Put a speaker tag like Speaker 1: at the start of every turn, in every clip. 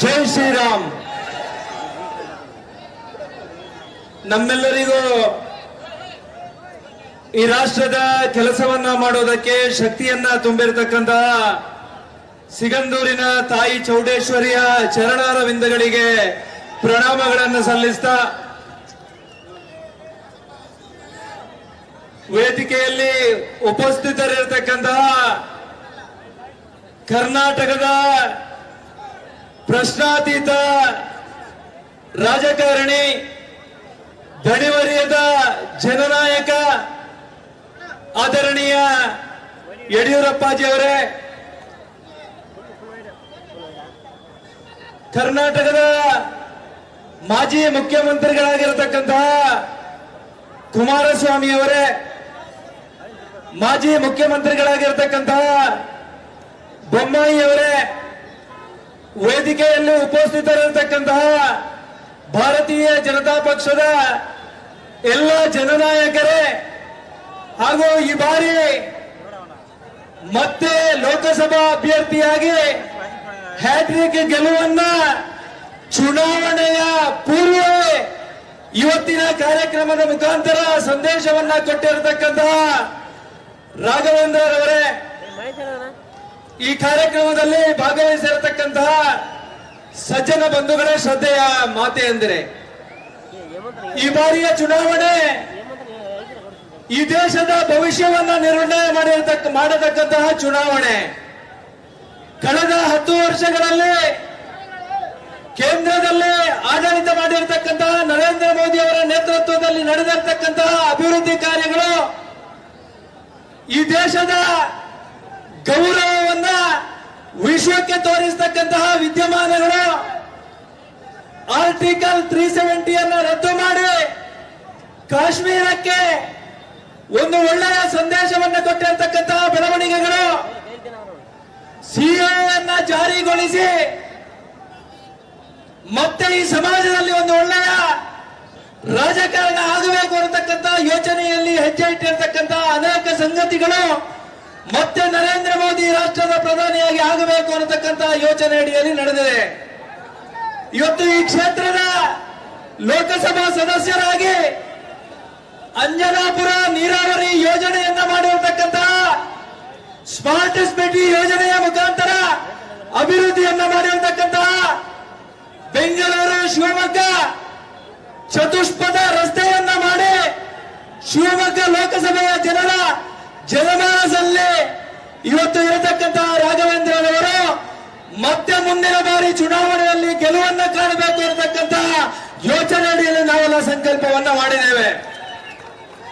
Speaker 1: ಜೈ ಶ್ರೀರಾಮ್. ನಮ್ಮೆಲ್ಲರಿಗೂ ಈ ರಾಷ್ಟ್ರದ ಕೆಲಸವನ್ನ ಮಾಡೋದಕ್ಕೆ ಶಕ್ತಿಯನ್ನ ತುಂಬಿರತಕ್ಕಂತಹ ಸಿಗಂದೂರಿನ ತಾಯಿ ಚೌಡೇಶ್ವರಿಯ ಚರಣಾರವಿಂದಗಳಿಗೆ ಪ್ರಣಾಮಗಳನ್ನು ಸಲ್ಲಿಸ್ತಾ ವೇದಿಕೆಯಲ್ಲಿ ಉಪಸ್ಥಿತರಿರತಕ್ಕಂತಹ ಕರ್ನಾಟಕದ ಪ್ರಶ್ನಾತೀತ ರಾಜಕಾರಣಿ, ದಣಿವರಿಯದ ಜನನಾಯಕ, ಆದರಣೀಯ ಯಡಿಯೂರಪ್ಪಾಜಿ ಅವರೇ ಕರ್ನಾಟಕದ ಮಾಜಿ ಮುಖ್ಯಮಂತ್ರಿಗಳಾಗಿರತಕ್ಕಂತಹ ಕುಮಾರಸ್ವಾಮಿ ಅವರೇ, ಮಾಜಿ ಮುಖ್ಯಮಂತ್ರಿಗಳಾಗಿರತಕ್ಕಂತಹ ಬೊಮ್ಮಾಯಿ ಅವರೇ ವೇದಿಕೆಯಲ್ಲಿ ಉಪಸ್ಥಿತರಿರತಕ್ಕಂತಹ ಭಾರತೀಯ ಜನತಾ ಪಕ್ಷದ ಎಲ್ಲ ಜನನಾಯಕರೇ ಹಾಗೂ ಈ ಬಾರಿ ಮತ್ತೆ ಲೋಕಸಭಾ ಅಭ್ಯರ್ಥಿಯಾಗಿ ಹ್ಯಾಟ್ರಿಕ್ ಗೆಲುವನ್ನ ಚುನಾವಣೆಯ ಪೂರ್ವವೇ ಇವತ್ತಿನ ಕಾರ್ಯಕ್ರಮದ ಮುಖಾಂತರ ಸಂದೇಶವನ್ನ ಕೊಟ್ಟಿರತಕ್ಕಂತಹ ರಾಘವೇಂದ್ರರವರೇ. ಈ ಕಾರ್ಯಕ್ರಮದಲ್ಲಿ ಭಾಗವಹಿಸಿರತಕ್ಕಂತಹ ಸಜ್ಜನ ಬಂಧುಗಳೇ ಶ್ರದ್ಧೆಯ ಮಾತೆ ಎಂದರೆ ಈ ಬಾರಿಯ ಚುನಾವಣೆ ಈ ದೇಶದ ಭವಿಷ್ಯವನ್ನ ನಿರ್ಣಯ ಮಾಡಿರತಕ್ಕ, ಮಾಡತಕ್ಕಂತಹ ಚುನಾವಣೆ. ಕಳೆದ ಹತ್ತು ವರ್ಷಗಳಲ್ಲಿ ಕೇಂದ್ರದಲ್ಲಿ ಆಡಳಿತ ಮಾಡಿರತಕ್ಕಂತಹ ನರೇಂದ್ರ ಮೋದಿ ಅವರ ನೇತೃತ್ವದಲ್ಲಿ ನಡೆದಿರತಕ್ಕಂತಹ ಅಭಿವೃದ್ಧಿ ಕಾರ್ಯಗಳು ಈ ದೇಶದ ಗೌರವವನ್ನ ವಿಶ್ವಕ್ಕೆ ತೋರಿಸ್ತಕ್ಕಂತಹ ವಿದ್ಯಮಾನಗಳು ಆರ್ಟಿಕಲ್ ತ್ರೀ ಸೆವೆಂಟಿಯನ್ನ ರದ್ದು ಮಾಡಿ ಕಾಶ್ಮೀರಕ್ಕೆ ಒಂದು ಒಳ್ಳೆಯ ಸಂದೇಶವನ್ನು ಕೊಟ್ಟಿರತಕ್ಕಂತಹ ಬೆಳವಣಿಗೆಗಳು ಸಿಎನ್ನ ಜಾರಿಗೊಳಿಸಿ ಮತ್ತೆ ಈ ಸಮಾಜದಲ್ಲಿ ಒಂದು ಒಳ್ಳೆಯ ರಾಜಕಾರಣ ಆಗಬೇಕು ಅನ್ನತಕ್ಕಂತಹ ಯೋಚನೆಯಲ್ಲಿ ಹೆಜ್ಜೆ ಇಟ್ಟಿರತಕ್ಕಂತಹ ಅನೇಕ ಸಂಗತಿಗಳು ಮತ್ತೆ ನರೇಂದ್ರ ಮೋದಿ ರಾಷ್ಟ್ರದ ಪ್ರಧಾನಿಯಾಗಿ ಆಗಬೇಕು ಅನ್ನತಕ್ಕಂತಹ ಯೋಚನೆ ಅಡಿಯಲ್ಲಿ ನಡೆದಿದೆ. ಇವತ್ತು ಈ ಕ್ಷೇತ್ರದ ಲೋಕಸಭಾ ಸದಸ್ಯರಾಗಿ ಅಂಜನಾಪುರ ನೀರಾವರಿ ಯೋಜನೆಯನ್ನ ಮಾಡಿರತಕ್ಕಂತಹ ಸ್ಮಾರ್ಟ್ ಸಿಟಿ ಯೋಜನೆಯ ಮುಖಾಂತರ ಅಭಿವೃದ್ಧಿಯನ್ನ ಮಾಡಿರತಕ್ಕಂತಹ ಬೆಂಗಳೂರು ಶಿವಮೊಗ್ಗ ಚತುಷ್ಪದ ರಸ್ತೆಯನ್ನ ಮಾಡಿ ಶಿವಮೊಗ್ಗ ಲೋಕಸಭೆಯ ಜನರ ಜನಮಾನಸಲ್ಲಿ ಇವತ್ತು ಇರತಕ್ಕಂತಹ ರಾಘವೇಂದ್ರರವರು ಮತ್ತೆ ಮುಂದಿನ ಬಾರಿ ಚುನಾವಣೆಯಲ್ಲಿ ಗೆಲುವನ್ನ ಕಾಣಬೇಕು ಇರತಕ್ಕಂತಹ ಯೋಚನೆ ಅಡಿಯಲ್ಲಿ ನಾವೆಲ್ಲ ಸಂಕಲ್ಪವನ್ನ ಮಾಡಿದ್ದೇವೆ.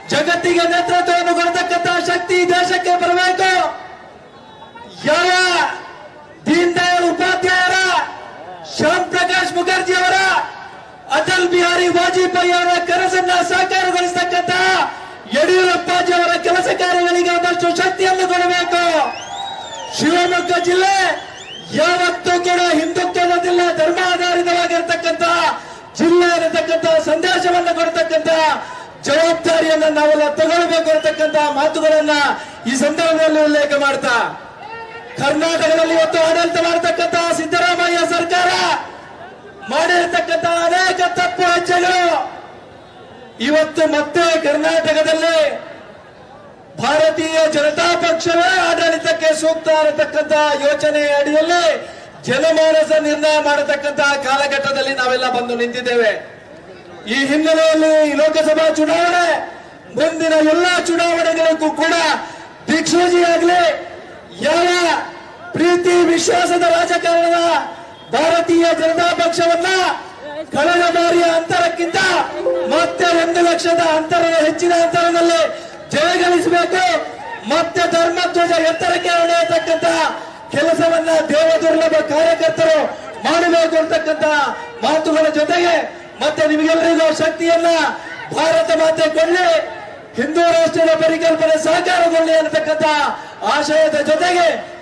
Speaker 1: ಜಗತ್ತಿಗೆ ನೇತೃತ್ವವನ್ನು ಕೊಡತಕ್ಕಂತಹ ಶಕ್ತಿ ದೇಶಕ್ಕೆ ಬರಬೇಕು. ಯಾವ ದೀನ್ ದಯಾಳ್ ಉಪಾಧ್ಯಾಯರ, ಶ್ಯಾಮ್ ಪ್ರಕಾಶ್ ಮುಖರ್ಜಿ ಅವರ, ಅಟಲ್ ಬಿಹಾರಿ ವಾಜಪೇಯಿ ಅವರ ಕನಸನ್ನ ಸಾಕಾರಗೊಳಿಸತಕ್ಕಂತ ಯಡಿಯೂರಪ್ಪಾಜಿ ಅವರ ಕೆಲಸ ಕಾರ್ಯಗಳಿಗೆ ಆದಷ್ಟು ಶಕ್ತಿಯನ್ನು ಕೊಡಬೇಕು. ಶಿವಮೊಗ್ಗ ಜಿಲ್ಲೆ ಯಾವತ್ತೂ ಕೂಡ ಹಿಂದುತ್ವದಿಲ್ಲ ಧರ್ಮ ಧರ್ಮಾಧಾರಿತವಾಗಿರ್ತಕ್ಕಂಥ ಜಿಲ್ಲೆ ಇರತಕ್ಕಂಥ ಸಂದೇಶವನ್ನು ಕೊಡತಕ್ಕಂಥ ಜವಾಬ್ದಾರಿಯನ್ನು ನಾವೆಲ್ಲ ತಗೊಳ್ಬೇಕು ಅಂತಕ್ಕಂತಹ ಮಾತುಗಳನ್ನ ಈ ಸಂದರ್ಭದಲ್ಲಿ ಉಲ್ಲೇಖ ಮಾಡ್ತಾ. ಕರ್ನಾಟಕದಲ್ಲಿ ಇವತ್ತು ಆಡಳಿತ ಮಾಡತಕ್ಕಂತಹ ಸಿದ್ದರಾಮಯ್ಯ ಸರ್ಕಾರ ಮಾಡಿರತಕ್ಕಂತಹ ಅನೇಕ ತಪ್ಪು ಹೆಜ್ಜೆಗಳು ಇವತ್ತು ಮತ್ತೆ ಕರ್ನಾಟಕದಲ್ಲಿ ಭಾರತೀಯ ಜನತಾ ಪಕ್ಷವೇ ಆಡಳಿತಕ್ಕೆ ಸೂಕ್ತ ಅನ್ನತಕ್ಕಂಥ ಯೋಚನೆ ಅಡಿಯಲ್ಲಿ ಜನಮಾನಸ ನಿರ್ಣಯ ಮಾಡತಕ್ಕಂತಹ ಕಾಲಘಟ್ಟದಲ್ಲಿ ನಾವೆಲ್ಲ ಬಂದು ನಿಂತಿದ್ದೇವೆ. ಈ ಹಿನ್ನೆಲೆಯಲ್ಲಿ ಲೋಕಸಭಾ ಚುನಾವಣೆ, ಮುಂದಿನ ಎಲ್ಲಾ ಚುನಾವಣೆಗಳಿಗೂ ಕೂಡ ದಿಕ್ಸೂಚಿಯಾಗಲಿ ಯಾವ ಪ್ರೀತಿ ವಿಶ್ವಾಸದ ರಾಜಕಾರಣದ ಭಾರತೀಯ ಜನತಾ ಪಕ್ಷವನ್ನ ಕಳೆದ ಬಾರಿಯ ಅಂತರಕ್ಕಿಂತ ಮತ್ತೆ ಒಂದು ಲಕ್ಷದ ಅಂತರದ ಹೆಚ್ಚಿನ ಅಂತರದಲ್ಲಿ ಜಯಗಳಿಸಬೇಕು ಮತ್ತೆ ಧರ್ಮಧ್ವಜ ಎತ್ತರಕ್ಕೆ ಹೊಡೆಯತಕ್ಕಂತ ಕೆಲಸವನ್ನ ದೇವದುರ್ಲಭ ಕಾರ್ಯಕರ್ತರು ಮಾಡಬೇಕು ಅಂತಕ್ಕಂತ ಮಾತುಗಳ ಜೊತೆಗೆ ಮತ್ತೆ ನಿಮಗೆಲ್ಲರಿಗೂ ಶಕ್ತಿಯನ್ನ ಭಾರತ ಮಾತೆ ಕೊಳ್ಳಿ ಹಿಂದೂ ರಾಷ್ಟ್ರದ ಪರಿಕಲ್ಪನೆ ಸಾಕಾರಗೊಳ್ಳಿ ಅನ್ನತಕ್ಕಂತ ಆಶಯದ ಜೊತೆಗೆ